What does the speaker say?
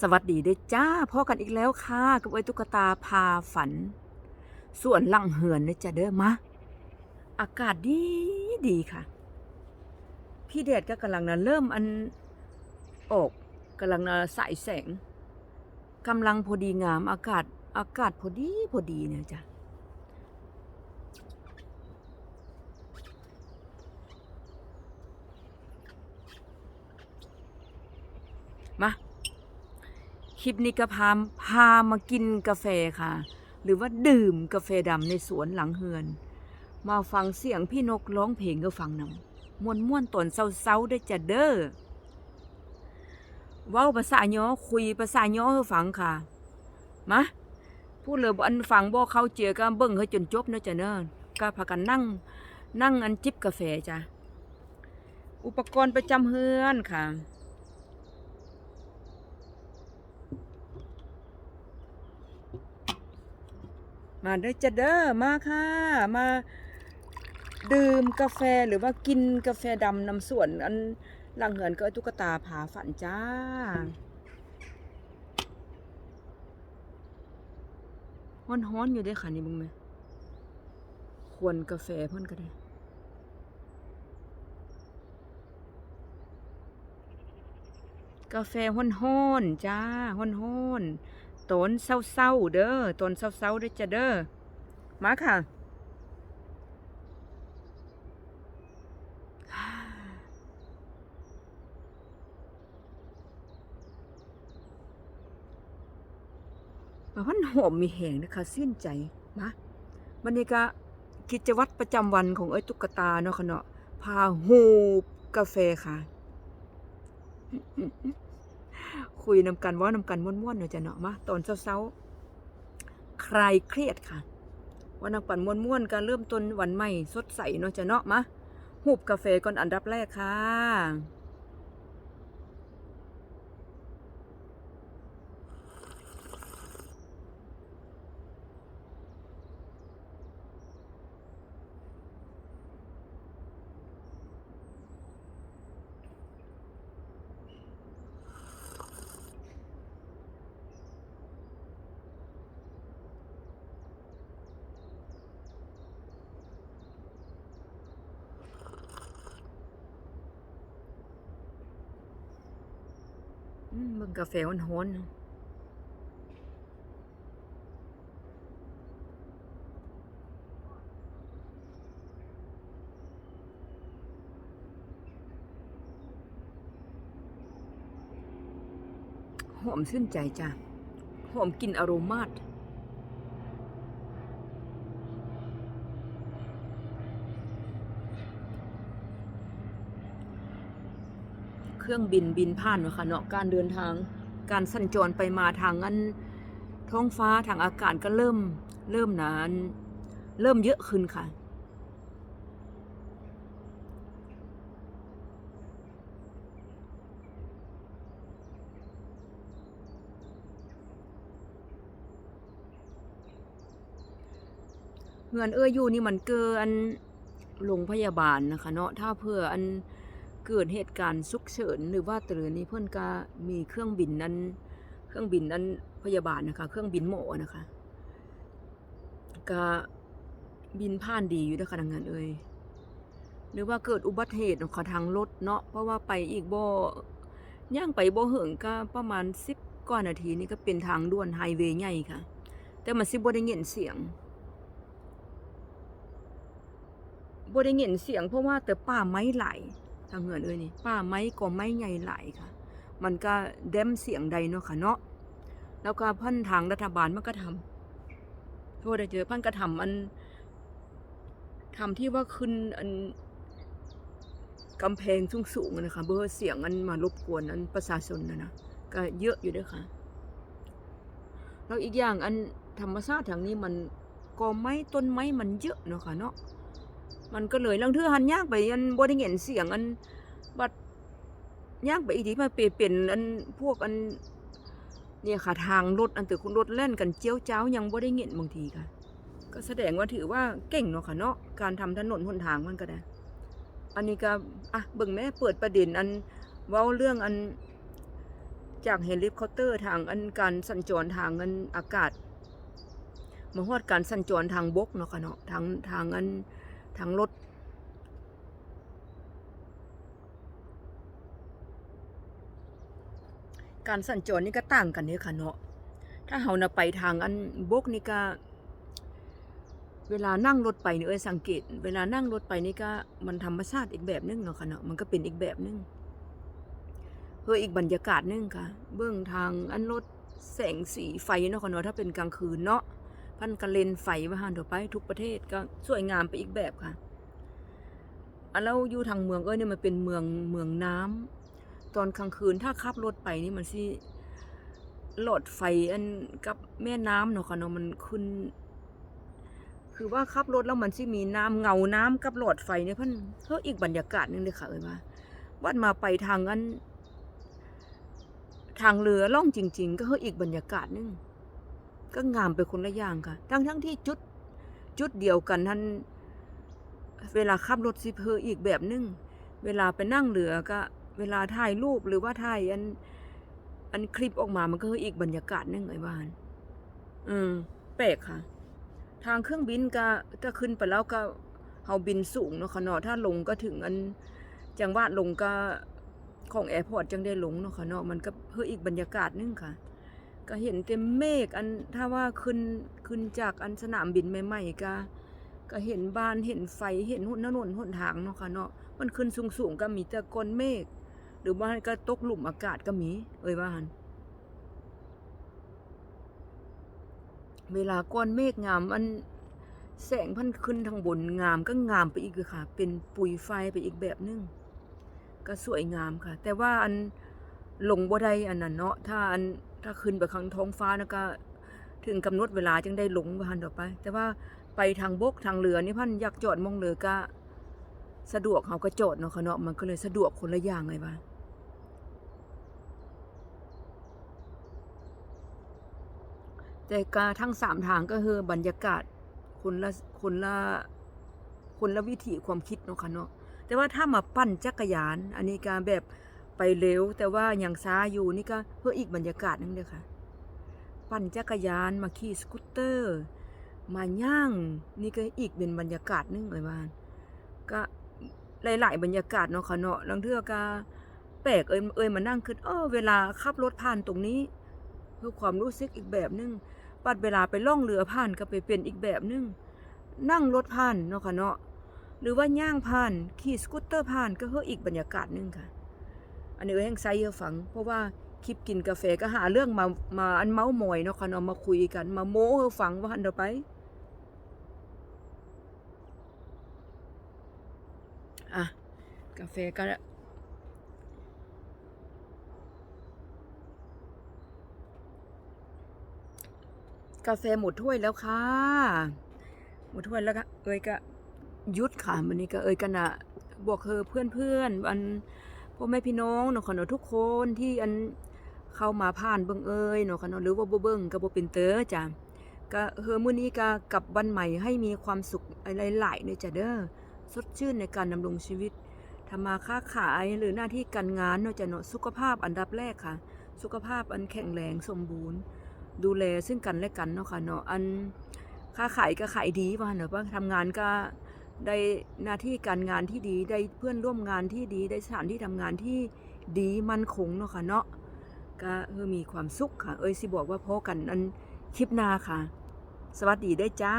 สวัสดีเด้อจ้าพ่อกันอีกแล้วค่ะกับไอ้ตุ๊กตาพาฝัน ส่วนหลังเหือนนะจ้ะเด้อมาอากาศดีดีค่ะ พี่เดชก็กำลังนะเริ่มอันออกกำลังนะสายแสงกำลังพอดีงามอากาศอากาศพอดีพอดีเนี่ยจ้ะ มา คลิปนี้ก็พาพามากินกาแฟค่ะ หรือว่าดื่มกาแฟดำในสวนหลังเฮือน มาฟังเสียงพี่นกร้องเพลงก็ฟังนำม่วนม่วนตนเศร้าๆได้จะเด้อเว้าภาษาย้อคุยภาษาย้อให้ฟังค่ะมาพูดเลยบ่อันฟังบ่เข้าเจียก็เบิ่งให้จนจบเนาะจ้ะเนาะก็พากันนั่งนั่งอันจิบกาแฟจ้ะอุปกรณ์ประจำเฮือนค่ะ มาเด้อจะเด้อมาค่ะ มาดื่มกาแฟหรือว่ากินกาแฟดำนำส่วนอันหลังเหือนก็ไอตุ๊กตาผาฝันจ้า ฮ้อนๆอยู่เด้อค่ะนี่มึงไหมควรกาแฟเพ่นก็ได้กาแฟฮ้อนๆจ้าฮ้อนๆ ตนเศร้าๆเด้อตนเศร้าๆเด้อจ้ะเด้อมาค่ะว่ามันหอมมีแหงนะคะสิ้นใจมาวันนี้ก็กิจวัตรประจำวันของไอ้ตุ๊กตาเนาะค่ะเนาะพาหูบกาแฟค่ะ คุยนำกันว่านำกันม้วนๆเนาะจ้ะเนาะมาตอนเช้าๆคลายเครียดค่ะ ว่านำกันม้วนๆการเริ่มต้นวันใหม่สดใสเนาะจ้ะเนาะมาหูบกาแฟก่อนอันดับแรกค่ะ บิ่งกาแฟฮ้อนๆนะหอมชื่นใจจ้ะ หอมกลิ่นอโรมาติ เครื่องบินบินผ่านวะค่ะเนาะการเดินทางการสัญจรไปมาทางอันท้องฟ้าทางอากาศก็เริ่มเริ่มนานเริ่มเยอะขึ้นค่ะ เงินเอ้ยอยู่นี่มันเกินโรงพยาบาลนะคะ เนาะถ้าเพื่ออัน เกิดเหตุการณ์ฉุกเฉินหรือว่าตือนนี้เพื่อนก็มีเครื่องบินนั้น เครื่องบินนั้นพยาบาลนะคะ เครื่องบินหมอนะคะก็บินผ่านดีอยู่นะคะทางงานเอ้ยหรือว่าเกิดอุบัติเหตุของทางรถเนาะเพราะว่าไปอีกบ่ย่างไปบ่เหิงก็ประมาณสิบกว่านาทีนี่ก็เป็นทางด่วนไฮเวย์ใหญ่ค่ะ แต่มันสิบ่ได้ยินเสียงบ่ได้ยินเสียงเพราะว่าแต่ป่าไม้ไหล ทางเหือนเอ้ยนี่ป่าไม้ก็ไม้ใหญ่ไหลค่ะ มันก็แดมเสียงใดเนาะค่ะเนาะแล้วก็พันทางรัฐบาลมันก็ทำโทษได้เจอพันก็ทำอันทำที่ว่าขึ้นอันกำแพงสูงๆนะคะเบอร์เสียงอันมารบกวนอันประชาชนนะนะก็เยอะอยู่ด้วยค่ะแล้วอีกอย่างอันธรรมชาติทางนี้มันก็ไม้ต้นไม้มันเยอะเนาะค่ะเนาะ มันก็เลยลังเทือหันยางไปอันบ่ได้เห็นเสียงอันบัดยางไปอีกทีมาเปลี่ยนเป็นอันพวกอันเนี่ยค่ะทางรถอันตึกรถแล่นกันเจียวเจ้ายังบ่ได้เห็นบางทีค่ะ ก็แสดงว่าถือว่าเก่งเนาะค่ะเนาะการทำถนนหนทางมันก็ได้อันนี้ก็อะเบิ่งแม่เปิดประเด็นอันเว้าเรื่องอันจากเฮลิคอปเตอร์ทางอันการสัญจรทางอันอากาศมาฮอดการสัญจรทางบกเนาะค่ะเนาะทางทางอัน ทางรถ การสัญจรนี่ก็ต่างกันเด้อค่ะเนาะ ถ้าเฮานะไปทางอันบกนี่ก็ เวลานั่งรถไปนี่เอ้ยสังเกต เวลานั่งรถไปนี่ก็มันธรรมชาติอีกแบบนึงเนาะค่ะเนาะ มันก็เป็นอีกแบบนึงเพื่ออีกบรรยากาศนึงค่ะ เบื้องทางอันรถแสงสีไฟเนาะค่ะเนาะถ้าเป็นกลางคืนเนาะ พันกระเลนไฟว่าหันต่อไปทุกประเทศก็สวยงามไปอีกแบบค่ะแล้วอยู่ทางเมืองเอ้ยเนี่ยมันเป็นเมืองเมืองน้ำตอนกลางคืนถ้าขับรถไปนี่มันสิหลอดไฟอันกับแม่น้ำเนาะค่ะเนาะมันขึ้น คือว่าขับรถแล้วมันสิมีน้ำเงาน้ำกับหลอดไฟเนี่ยเพิ่นเฮ้ออีกบรรยากาศนึงเลยค่ะเอ้ยว่าวัดมาไปทางอันทางเรือล่องจริง ๆ ก็เฮ้ออีกบรรยากาศนึง ก็งามไปคนละอย่างค่ะ ทั้งทั้งที่จุดจุดเดียวกันท่านเวลาขับรถสิเพออีกแบบนึง เวลาไปนั่งเรือก็ เวลาถ่ายรูปหรือว่าถ่ายอัน อันคลิปออกมามันก็คืออีกบรรยากาศนึงไอ้บ้าน อืมแปลกค่ะ ทางเครื่องบินก็ถ้าขึ้นไปแล้วก็เฮาบินสูงเนาะค่ะเนาะถ้าลงก็ถึงอันจังหวัดลงก็ของแอร์พอร์ตจังได้ลงเนาะค่ะเนาะมันก็เพื่ออีกบรรยากาศนึงค่ะ ก็เห็นเต็มเมฆอันถ้าว่าขึ้นขึ้นจากอันสนามบินใหม่ๆก็ก็เห็นบ้านเห็นไฟเห็นหุ่นถนนหุ่นทางเนาะค่ะเนาะมันขึ้นสูงๆก็มีแต่ก้อนเมฆหรือว่าก็ตกหลุมอากาศก็มี เอ่ยว่าหันเวลาก้อนเมฆงามอันแสงพันขึ้นทางบนงามก็งามไปอีกเลยค่ะ เป็นปุยไฟไปอีกแบบนึงก็สวยงามค่ะ แต่ว่าอันลงบ่ได้อันนั้นเนาะถ้าอันถ้าขึ้นไปข้างท้องฟ้านะก็ ถึงกำหนดเวลาจึงได้ลงบ่ทันต่อไป แต่ว่าไปทางบกทางเรือนี่พันอยากจอดมองเรือก็ สะดวกเฮาก็จอดเนาะคะเนาะมันก็เลยสะดวกคนละอย่างไงว่าแต่ก็ทั้งสามทางก็คือบรรยากาศคนละคนละคนละวิถีความคิดเนาะค่ะเนาะแต่ว่าถ้ามาปั่นจักรยาน อันนี้การแบบ ไปเร็ว แต่ว่ายังช้าอยู่นี่ก็เพื่ออีกบรรยากาศหนึงเด้อค่ะ ปั่นจักรยานมาขี่สกูตเตอร์ มาย่าง นี่ก็อีกเป็นบรรยากาศหนึงเลยว่านก็หลาย ๆ บรรยากาศเนาะค่ะเนาะลางเทือก็แปลกเอ้ยเอ้ยมานั่งคิดเออเวลาขับรถผ่านตรงนี้เพื่อความรู้สึกอีกแบบหนึงปัดเวลาไปล่องเรือผ่านก็ไปเป็นอีกแบบหนึงนั่งรถผ่านเนาะค่ะเนาะหรือว่าย่างผ่านขี่สกูตเตอร์ผ่านก็เพื่ออีกบรรยากาศหนึงค่ะ อันนี้เอ้ยแห่งไซเยอฟัง เพราะว่าคลิปกินกาแฟก็หาเรื่องมามาอันเมาส์มอยเนาะค่ะเนาะมาคุยกัน มาโม้ให้ฟังว่าอันเดอไปอะกาแฟก็กาแฟหมดถ้วยแล้วค่ะ หมดถ้วยแล้วก็เอ้ยก็ยุดค่ะวันนี้ก็เอ้ยกันอะบอกเธอเพื่อนเพื่อนๆอัน พ่อแม่พี่น้องเนาะค่ะเนทุกคนที่อันเข้ามาผ่านเบิ่งเอ้ยเนาะค่ะเนหรือว่าบ่เบิ่งก็บ่เป็นเตอจ้ะก็เฮอมื้อนี้ก็กลับวันใหม่ให้มีความสุขหลายๆเด้อจ้ะเด้อสดชื่นในการดำรงชีวิตทำมาค้าขายหรือหน้าที่การงานเนาะจ้ะเนาะสุขภาพอันดับแรกค่ะ สุขภาพอันแข็งแรงสมบูรณ์ ดูแลซึ่งกันและกันเนาะค่ะเนาะอันค้าขายก็ขายดีว่าเนาะว่าทำงานก็ ได้หน้าที่การงานที่ดี ได้เพื่อนร่วมงานที่ดี ได้สถานที่ทำงานที่ดีมั่นคงเนาะค่ะเนาะก็เออมีความสุขค่ะ เอ้ยสิบอกว่าพอกันนั้นคลิปหน้าค่ะ สวัสดีได้จ้า